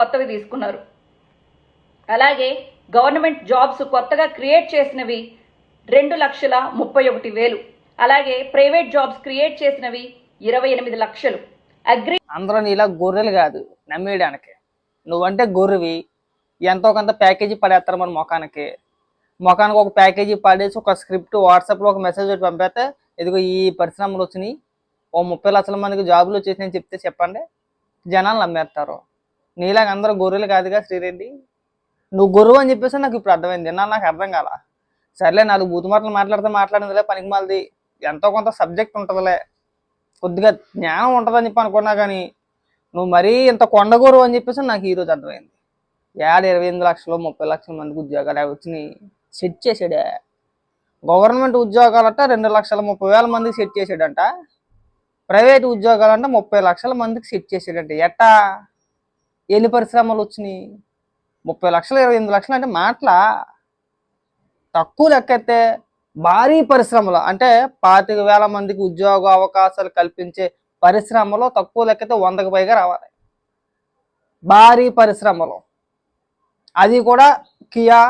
కొత్తవి తీసుకున్నారు. అలాగే గవర్నమెంట్ జాబ్స్ కొత్తగా క్రియేట్ చేసినవి రెండు లక్షల ముప్పై ఒకటి వేలు. అలాగే ప్రైవేట్ జాబ్స్ క్రియేట్ చేసినవి ఇరవై ఎనిమిది లక్షలు. అగ్రి అందరూ నీలా గొర్రెలు కాదు నమ్మేయడానికి. నువ్వంటే గొర్రెవి ఎంతో కొంత ప్యాకేజీ పడేస్తారు మన ముఖానికి. ముఖానికి ఒక ప్యాకేజీ పడేసి ఒక స్క్రిప్ట్ వాట్సాప్లో ఒక మెసేజ్ ఒకటి పంపేస్తే ఇదిగో ఈ పరిశ్రమలు వచ్చినాయి ఓ ముప్పై లక్షల మందికి జాబులు వచ్చేసినాయని చెప్తే చెప్పండి. జనాలు నమ్మేస్తారు. నీలాగా అందరూ గొర్రెలు కాదుగా శ్రీరెడ్డి? నువ్వు గొర్రెవు అని చెప్పేసి నాకు ఇప్పుడు అర్థమైంది. నా నాకు అర్థం కాల? సర్లే నాలుగు బూతు మాటలు మాట్లాడితే మాట్లాడిందిలే పనికి మాలది. ఎంతో కొంత సబ్జెక్ట్ ఉంటుందిలే. కొద్దిగా జ్ఞానం ఉంటుందని చెప్పి అనుకున్నా కానీ నువ్వు మరీ ఇంత కొండగూరు అని చెప్పేసి నాకు ఈరోజు అర్థమైంది. ఏడు ఇరవై ఎనిమిది లక్షలు ముప్పై లక్షల మందికి ఉద్యోగాలు అవి వచ్చినాయి. సెట్ చేసాడే గవర్నమెంట్ ఉద్యోగాలంట రెండు లక్షల ముప్పై వేల మందికి సెట్ చేసాడంట ప్రైవేట్ ఉద్యోగాలంటే ముప్పై లక్షల మందికి సెట్ చేసాడంట ఎట్టా? ఎన్ని పరిశ్రమలు వచ్చినాయి? ముప్పై లక్షలు ఇరవై ఎనిమిది లక్షలు అంటే మాటల తక్కువ లెక్కైతే భారీ పరిశ్రమలు. అంటే పాతిక వేల మందికి ఉద్యోగ అవకాశాలు కల్పించే పరిశ్రమలో తక్కువ లెక్కైతే వందకు పైగా రావాలి. భారీ పరిశ్రమలు. అది కూడా కియా.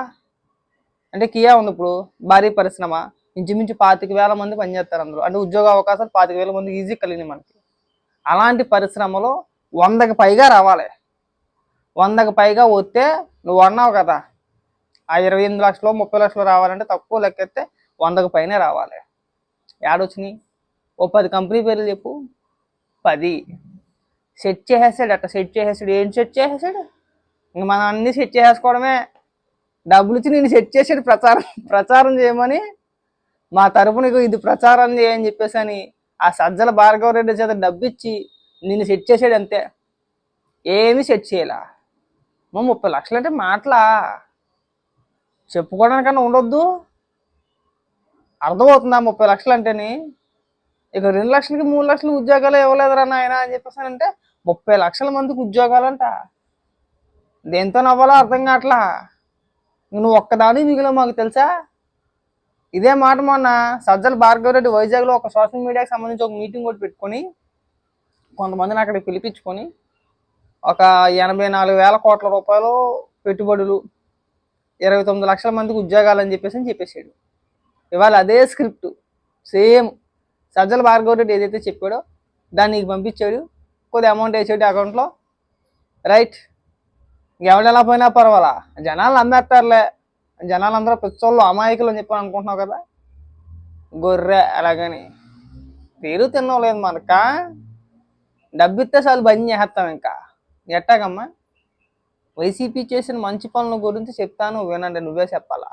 అంటే కియా ఉంది ఇప్పుడు భారీ పరిశ్రమ. ఇంచుమించు పాతిక వేల మంది పనిచేస్తారు అందరూ అంటే ఉద్యోగ అవకాశాలు పాతిక వేల మంది ఈజీ కలిగినాయి మనకి. అలాంటి పరిశ్రమలో వందకి పైగా రావాలి. వందకి పైగా వస్తే నువ్వు అన్నావు కదా ఆ ఇరవై ఎనిమిది లక్షలు ముప్పై లక్షలు రావాలంటే తక్కువ లెక్కెత్తే వందకు పైనే రావాలి. ఏడొచ్చినాయి ఓ పది కంపెనీ పేర్లు చెప్పు. పది. సెట్ చేసేసాడు అట్ట సెట్ చేసేసాడు. ఏం సెట్ చేసేసాడు? ఇంక మనం అన్ని సెట్ చేసేసుకోవడమే. డబ్బులు ఇచ్చి నేను సెట్ చేసాడు ప్రచారం ప్రచారం చేయమని మా తరపు నీకు ఇది ప్రచారం చేయని చెప్పేసి అని ఆ సజ్జల భార్గవ రెడ్డి చేత డబ్బు ఇచ్చి నిన్ను సెట్ చేసాడు అంతే. ఏమీ సెట్ చేయలా. మా ముప్పై లక్షలు అంటే మాటలా? చెప్పుకోవడానికన్నా ఉండొద్దు. అర్థమవుతుందా ముప్పై లక్షలు అంటేని ఇక రెండు లక్షలకి మూడు లక్షలు ఉద్యోగాలు ఇవ్వలేదురా నాయన అని చెప్పేసి అంటే ముప్పై లక్షల మందికి ఉద్యోగాలంట. దేంతో నవ్వాలో అర్థం కావట్లా? నువ్వు ఒక్కదాని మిగిలిన మాకు తెలుసా? ఇదే మాట మొన్న సజ్జల భార్గవ రెడ్డి వైజాగ్లో ఒక సోషల్ మీడియాకి సంబంధించి ఒక మీటింగ్ కూడా పెట్టుకొని కొంతమందిని అక్కడికి పిలిపించుకొని ఒక ఎనభై నాలుగు వేల కోట్ల రూపాయలు పెట్టుబడులు ఇరవై తొమ్మిది లక్షల మందికి ఉద్యోగాలు అని చెప్పేసి అని చెప్పేసాడు ఇవాళ అదే స్క్రిప్ట్ సేమ్ సజ్జల భార్గవ రెడ్డి ఏదైతే చెప్పాడో దాన్ని నీకు పంపించాడు. కొద్ది అమౌంట్ వేసాడు అకౌంట్లో రైట్ ఎవడు ఎలా పోయినా పర్వాలా? జనాలు నమ్మేస్తారులే. జనాలు అందరూ పిచ్చోళ్ళు అమాయకులు అని చెప్పి అనుకుంటున్నావు కదా? గొర్రె అలాగని. పేరు తిన్నావు లేదు మనక? డబ్బు ఇస్తే చాలు బంద్ చేస్తాం ఇంకా. ఎట్టాగమ్మా? వైసీపీ చేసిన మంచి పనుల గురించి చెప్తాను వినండి నువ్వే చెప్పాలా?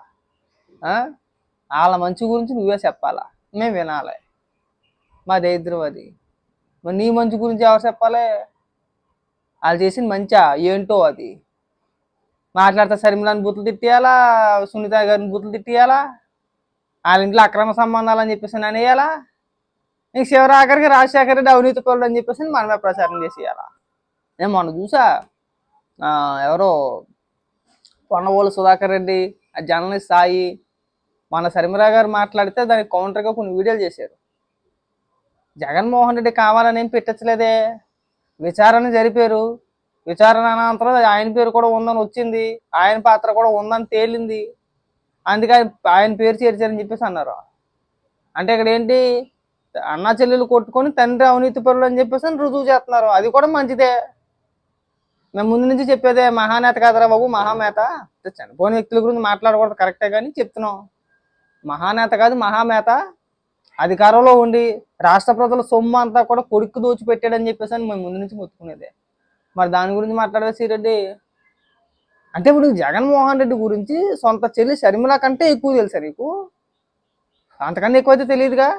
వాళ్ళ మంచి గురించి నువ్వే చెప్పాలా? మేము వినాలి. మా దరిద్రం అది మరి నీ మంచి గురించి ఎవరు చెప్పాలి? వాళ్ళు చేసిన మంచా? ఏంటో అది? మాట్లాడితే శర్మిలాని బూతులు తిట్టేయాలా? సునీత గారిని బూతులు తిట్టేయాలా? వాళ్ళ ఇంట్లో అక్రమ సంబంధాలు అని చెప్పేసి అనేయాలా నీకు శివరాఖరికి రాజశేఖర రెడ్డి అవినీతి పరుడు అని చెప్పేసి మనమే ప్రచారం చేసేయాలా? నేను మొన్న చూసా ఎవరో కొన్నవోలు సుధాకర్ రెడ్డి ఆ జర్నలిస్ట్ సాయి మన శర్మిరా గారు మాట్లాడితే దానికి కౌంటర్గా కొన్ని వీడియోలు చేశారు. జగన్మోహన్ రెడ్డి కావాలని ఏం పెట్టచ్చలేదే? విచారణ జరిపారు. విచారణ అనంతరం ఆయన పేరు కూడా ఉందని వచ్చింది. ఆయన పాత్ర కూడా ఉందని తేలింది. అందుకే ఆయన- పేరు చేర్చారని చెప్పేసి అన్నారు. అంటే ఇక్కడ ఏంటి? అన్నా చెల్లెలు కొట్టుకొని తండ్రి అవినీతి పరులు అని చెప్పేసి అని రుజువు చేస్తున్నారు. అది కూడా మంచిదే. మేము ముందు నుంచి చెప్పేదే మహానేత కాదరా బాబు మహామేత. చనిపోయిన వ్యక్తుల గురించి మాట్లాడకూడదు కరెక్టే కానీ చెప్తున్నాం. మహానేత కాదు మహామేత. అధికారంలో ఉండి రాష్ట్ర ప్రజల సొమ్ము అంతా కూడా కొడుకు దోచిపెట్టాడని చెప్పేసి అని మేము ముందు నుంచి మొత్తుకునేదే. మరి దాని గురించి మాట్లాడే శ్రీరెడ్డి అంటే ఇప్పుడు జగన్మోహన్ రెడ్డి గురించి సొంత చెల్లి షర్మిల కంటే ఎక్కువ తెలుసా నీకు? అంతకన్నా ఎక్కువైతే తెలియదుగా?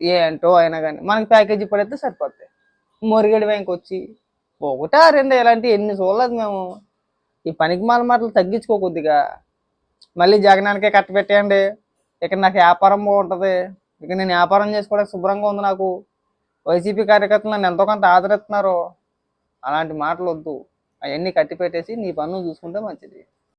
ఏంటో అయినా కానీ మనకి ప్యాకేజీ పడితే సరిపోతాయి మురిగడి బ్యాంక్ వచ్చి ఒకటా రెండు ఇలాంటి ఎన్ని చూడలేదు మేము. ఈ పనికి మాల మాటలు తగ్గించుకో కొద్దిగా. మళ్ళీ జగనానికే కట్టబెట్టేయండి ఇక్కడ నాకు వ్యాపారం బాగుంటుంది. ఇక నేను వ్యాపారం చేసుకోవడానికి శుభ్రంగా ఉంది నాకు. వైసీపీ కార్యకర్తలు నన్ను ఎంతో కొంత ఆదరిస్తున్నారు. అలాంటి మాటలు వద్దు. అవన్నీ కట్టి పెట్టేసి నీ పన్ను చూసుకుంటే మంచిది.